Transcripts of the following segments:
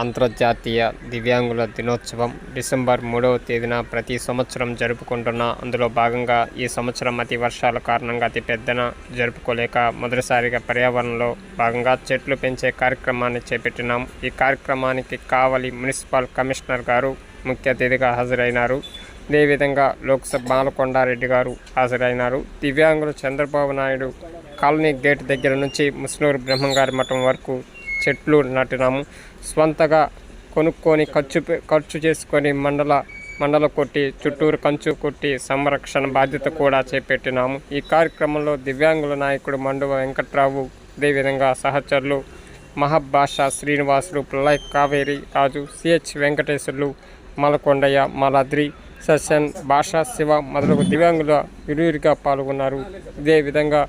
అంతర్జాతీయ దివ్యాంగుల దినోత్సవం డిసెంబర్ మూడవ తేదీన ప్రతి సంవత్సరం జరుపుకుంటున్న అందులో భాగంగా ఈ సంవత్సరం అతి వర్షాల కారణంగా అతి పెద్దన జరుపుకోలేక మొదటిసారిగా పర్యావరణంలో భాగంగా చెట్లు పెంచే కార్యక్రమాన్ని చేపట్టినాం. ఈ కార్యక్రమానికి కావలి మున్సిపల్ కమిషనర్ గారు ముఖ్య అతిథిగా హాజరైనారు. అదేవిధంగా లోక్సభ బాలకొండారెడ్డి గారు హాజరైనారు. దివ్యాంగులు చంద్రబాబు నాయుడు కాలనీ గేట్ దగ్గర నుంచి ముస్నూరు బ్రహ్మంగారి మఠం వరకు చెట్లు నాటినాము. స్వంతగా కొనుక్కొని ఖర్చు ఖర్చు చేసుకొని మండల మండల కొట్టి చుట్టూరు కంచు కొట్టి సంరక్షణ బాధ్యత కూడా చేపట్టినాము. ఈ కార్యక్రమంలో దివ్యాంగుల నాయకుడు మండువ వెంకట్రావు అదేవిధంగా సహచరులు మహబాష శ్రీనివాసులు ప్రళయ్ కావేరి రాజు సిహెచ్ వెంకటేశ్వర్లు మలకొండయ్య మలాద్రి సస్యన్ భాషా శివ మొదలగు దివ్యాంగుల విరివిరిగా పాల్గొన్నారు. ఇదే విధంగా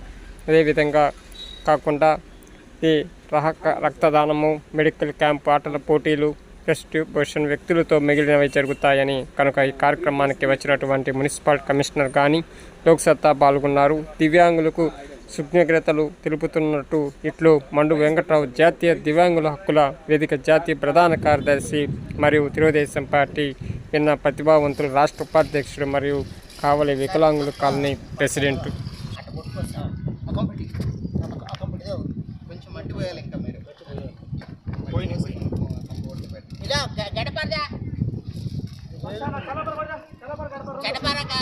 అదేవిధంగా కాకుండా ఈ రహక రక్తదానము మెడికల్ క్యాంప్ ఆటల పోటీలు డిస్ట్రిబ్యూషన్ వ్యక్తులతో మిగిలినవి జరుగుతాయని కనుక ఈ కార్యక్రమానికి వచ్చినటువంటి మున్సిపల్ కమిషనర్ కానీ లోక్సత్తా పాల్గొన్నారు. దివ్యాంగులకు సుజ్ఞగ్రతలు తెలుపుతున్నట్టు ఇట్లు మండు వెంకట్రావు జాతీయ దివ్యాంగుల హక్కుల వేదిక జాతీయ ప్రధాన కార్యదర్శి మరియు తెలుగుదేశం పార్టీ విన్న ప్రతిభావంతులు రాష్ట్ర ఉపాధ్యక్షుడు మరియు కావలి వికలాంగుల కాలనీ ప్రెసిడెంట్. கடப்பாரக்கா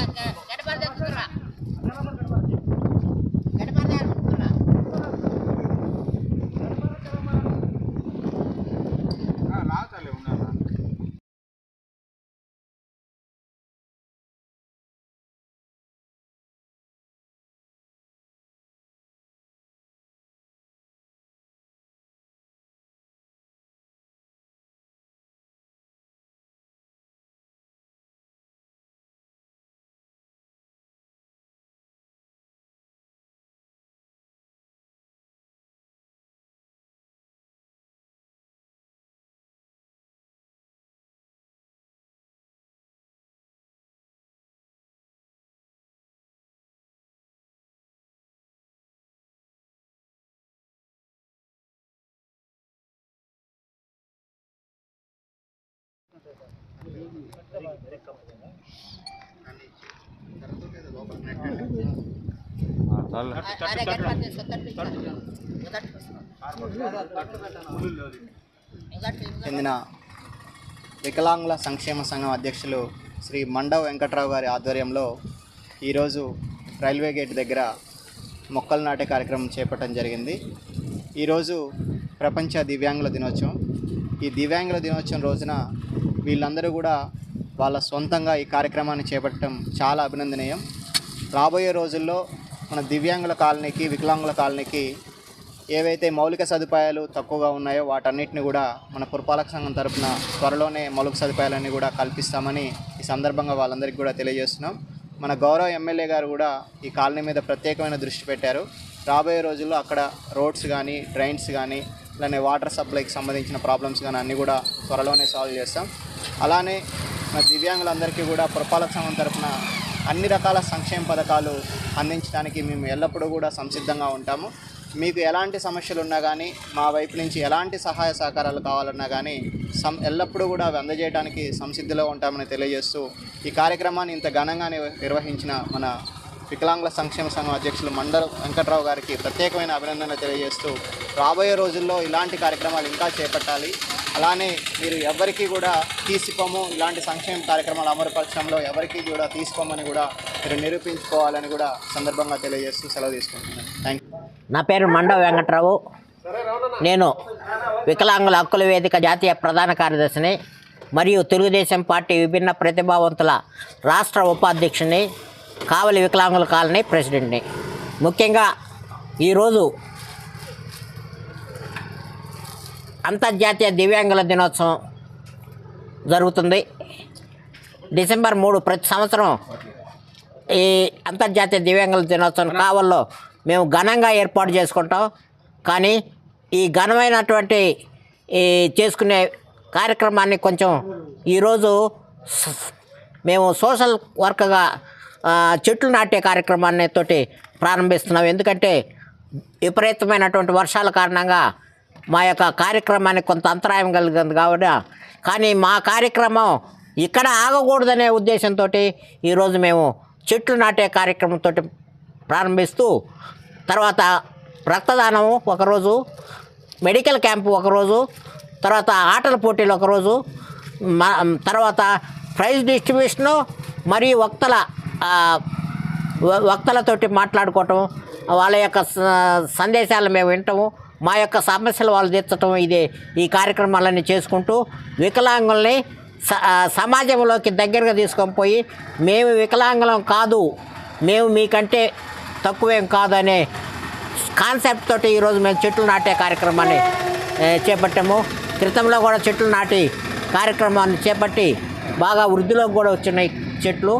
చెందిన వికలాంగుల సంక్షేమ సంఘం అధ్యక్షులు శ్రీ మండవ వెంకట్రావు గారి ఆధ్వర్యంలో ఈరోజు రైల్వే గేట్ దగ్గర మొక్కలు నాటే కార్యక్రమం చేపట్టడం జరిగింది. ఈరోజు ప్రపంచ దివ్యాంగుల దినోత్సవం. ఈ దివ్యాంగుల దినోత్సవం రోజున వీళ్ళందరూ కూడా వాళ్ళ సొంతంగా ఈ కార్యక్రమాన్ని చేపట్టడం చాలా అభినందనీయం. రాబోయే రోజుల్లో మన దివ్యాంగుల కాలనీకి వికలాంగుల కాలనీకి ఏవైతే మౌలిక సదుపాయాలు తక్కువగా ఉన్నాయో వాటన్నిటిని కూడా మన పురపాలక సంఘం తరఫున త్వరలోనే మౌలిక సదుపాయాలన్నీ కూడా కల్పిస్తామని ఈ సందర్భంగా వాళ్ళందరికీ కూడా తెలియజేస్తున్నాం. మన గౌరవ ఎమ్మెల్యే గారు కూడా ఈ కాలనీ మీద ప్రత్యేకమైన దృష్టి పెట్టారు. రాబోయే రోజుల్లో అక్కడ రోడ్స్ కానీ డ్రైన్స్ కానీ అలానే వాటర్ సప్లైకి సంబంధించిన ప్రాబ్లమ్స్ కానీ అన్నీ కూడా త్వరలోనే సాల్వ్ చేస్తాం. అలానే మన దివ్యాంగులందరికీ కూడా పురపాలక సంఘం తరఫున అన్ని రకాల సంక్షేమ పథకాలు అందించడానికి మేము ఎల్లప్పుడూ కూడా సంసిద్ధంగా ఉంటాము. మీకు ఎలాంటి సమస్యలు ఉన్నా కానీ మా వైపు నుంచి ఎలాంటి సహాయ సహకారాలు కావాలన్నా కానీ సం ఎల్లప్పుడూ కూడా అవి అందజేయడానికి సంసిద్ధిలో ఉంటామని తెలియజేస్తూ ఈ కార్యక్రమాన్ని ఇంత ఘనంగా నిర్వహించిన మన వికలాంగుల సంక్షేమ సంఘం అధ్యక్షులు మండల వెంకట్రావు గారికి ప్రత్యేకమైన అభినందనలు తెలియజేస్తూ రాబోయే రోజుల్లో ఇలాంటి కార్యక్రమాలు ఇంకా చేపట్టాలి. అలానే మీరు ఎవరికి కూడా తీసుకోము ఇలాంటి సంక్షేమ కార్యక్రమాలు అమలుపరచడంలో ఎవరికి కూడా తీసుకోమని కూడా మీరు నిరూపించుకోవాలని కూడా సందర్భంగా తెలియజేస్తూ సెలవు తీసుకుంటున్నాను. థ్యాంక్ యూ నా పేరు మండవ వెంకట్రావు. నేను వికలాంగుల హక్కుల వేదిక జాతీయ ప్రధాన కార్యదర్శిని మరియు తెలుగుదేశం పార్టీ విభిన్న ప్రతిభావంతుల రాష్ట్ర ఉపాధ్యక్షుని కావలి వికలాంగుల కాలనీ ప్రెసిడెంట్ని. ముఖ్యంగా ఈరోజు అంతర్జాతీయ దివ్యాంగుల దినోత్సవం జరుగుతుంది. డిసెంబర్ మూడు ప్రతి సంవత్సరం ఈ అంతర్జాతీయ దివ్యాంగుల దినోత్సవం కావల్లో మేము ఘనంగా ఏర్పాటు చేసుకుంటాం. కానీ ఈ ఘనమైనటువంటి ఈ చేసుకునే కార్యక్రమాన్ని కొంచెం ఈరోజు మేము సోషల్ వర్క్గా చెట్లు నాటే కార్యక్రమాన్ని తోటి ప్రారంభిస్తున్నాం. ఎందుకంటే విపరీతమైనటువంటి వర్షాల కారణంగా మా యొక్క కార్యక్రమానికి కొంత అంతరాయం కలిగింది కాబట్టి కానీ మా కార్యక్రమం ఇక్కడ ఆగకూడదనే ఉద్దేశంతో ఈరోజు మేము చెట్లు నాటే కార్యక్రమంతో ప్రారంభిస్తూ తర్వాత రక్తదానము ఒకరోజు మెడికల్ క్యాంపు ఒకరోజు తర్వాత ఆటల పోటీలు ఒకరోజు మా తర్వాత ప్రైజ్ డిస్ట్రిబ్యూషను మరియు వక్తల వక్తలతోటి మాట్లాడుకోవటం వాళ్ళ యొక్క స- సందేశాలు మేము వింటాము మా యొక్క సమస్యలు వాళ్ళు తీర్చటం ఇదే ఈ కార్యక్రమాలన్నీ చేసుకుంటూ వికలాంగుల్ని స- సమాజంలోకి దగ్గరగా తీసుకొని పోయి మేము వికలాంగులం కాదు మేము మీకంటే తక్కువేం కాదు అనే కాన్సెప్ట్ తోటి ఈరోజు మేము చెట్లు నాటే కార్యక్రమాన్ని చేపట్టాము. క్రితంలో కూడా చెట్లు నాటి కార్యక్రమాన్ని చేపట్టి బాగా వృద్ధిలోకి కూడా వచ్చినాయి చెట్లు.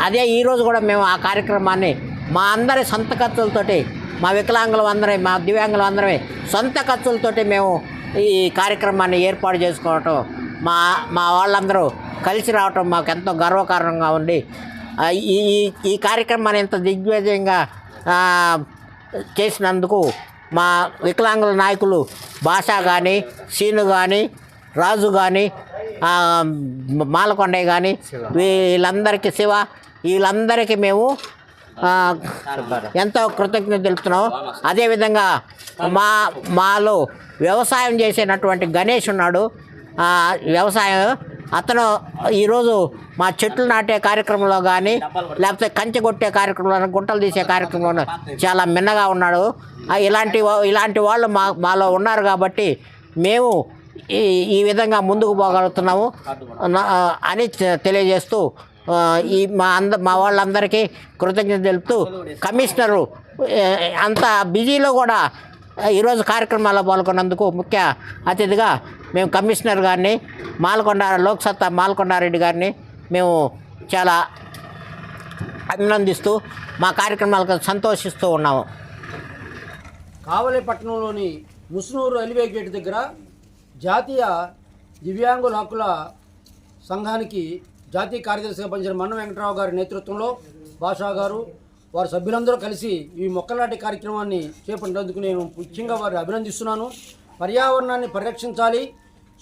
అదే ఈరోజు కూడా మేము ఆ కార్యక్రమాన్ని మా అందరి సొంత ఖర్చులతోటి మా వికలాంగులం అందరం మా దివ్యాంగులం అందరమే సొంత ఖర్చులతోటి మేము ఈ కార్యక్రమాన్ని ఏర్పాటు చేసుకోవటం మా మా వాళ్ళందరూ కలిసి రావటం మాకు ఎంతో గర్వకారణంగా ఉంది ఈ ఈ- కార్యక్రమాన్ని ఇంత దిగ్విజయంగా చేసినందుకు మా వికలాంగుల నాయకులు భాష కానీ సీను కానీ రాజు కానీ మాలకొండయ్య కానీ వీళ్ళందరికీ శివ వీళ్ళందరికీ మేము ఎంతో కృతజ్ఞత తెలుపుతున్నాం. అదేవిధంగా మా మాలో వ్యవసాయం చేసేటటువంటి గణేష్ ఉన్నాడు. వ్యవసాయం అతను ఈరోజు మా చెట్లు నాటే కార్యక్రమంలో కానీ లేకపోతే కంచె కొట్టే కార్యక్రమంలో గుంటలు తీసే కార్యక్రమంలో చాలా మిన్నగా ఉన్నాడు. ఇలాంటి ఇలాంటి వాళ్ళు మా మాలో ఉన్నారు కాబట్టి మేము ఈ ఈ విధంగా ముందుకు పోగలుగుతున్నాము. అని తెలియజేస్తూ ఈ మా అంద మా వాళ్ళందరికీ కృతజ్ఞత తెలుపుతూ కమిషనరు అంత బిజీలో కూడా ఈరోజు కార్యక్రమాల్లో పాల్గొన్నందుకు ముఖ్య అతిథిగా మేము కమిషనర్ గారిని మాల్కొండ లోక్సత్తా మాల్కొండారెడ్డి గారిని మేము చాలా అభినందిస్తూ మా కార్యక్రమాలకు సంతోషిస్తూ ఉన్నాము. కావలి పట్టణంలోని ముస్నూరు రైల్వే గేట్ దగ్గర జాతీయ దివ్యాంగుల హక్కుల సంఘానికి జాతీయ కార్యదర్శిగా పనిచేసిన మన్న వెంకటరావు గారి నేతృత్వంలో భాషా గారు వారి సభ్యులందరూ కలిసి ఈ మొక్కలాంటి కార్యక్రమాన్ని చేపట్టినందుకు నేను ముఖ్యంగా వారిని అభినందిస్తున్నాను. పర్యావరణాన్ని పరిరక్షించాలి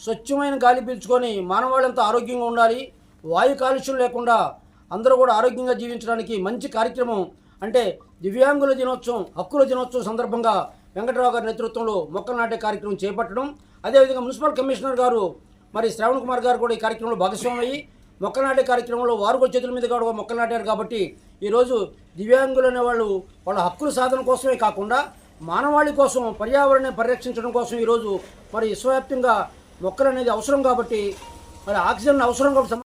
స్వచ్ఛమైన గాలి పీల్చుకొని మానవాళంతా ఆరోగ్యంగా ఉండాలి వాయు కాలుష్యం లేకుండా అందరూ కూడా ఆరోగ్యంగా జీవించడానికి మంచి కార్యక్రమం అంటే దివ్యాంగుల దినోత్సవం హక్కుల దినోత్సవం సందర్భంగా వెంకటరావు గారి నేతృత్వంలో మొక్కలు నాటే కార్యక్రమం చేపట్టడం. అదేవిధంగా మున్సిపల్ కమిషనర్ గారు మరి శ్రావణ్ కుమార్ గారు కూడా ఈ కార్యక్రమంలో భాగస్వామి అయ్యి నాటే కార్యక్రమంలో వారు కూడా చేతుల మీద కూడా మొక్కలు నాటారు కాబట్టి ఈరోజు దివ్యాంగులు అనే వాళ్ళు వాళ్ళ హక్కుల సాధన కోసమే కాకుండా మానవాళి కోసం పర్యావరణాన్ని పరిరక్షించడం కోసం ఈరోజు మరి విశ్వవ్యాప్తంగా మొక్కలు అనేది అవసరం కాబట్టి మరి ఆక్సిజన్ అవసరం కాబట్టి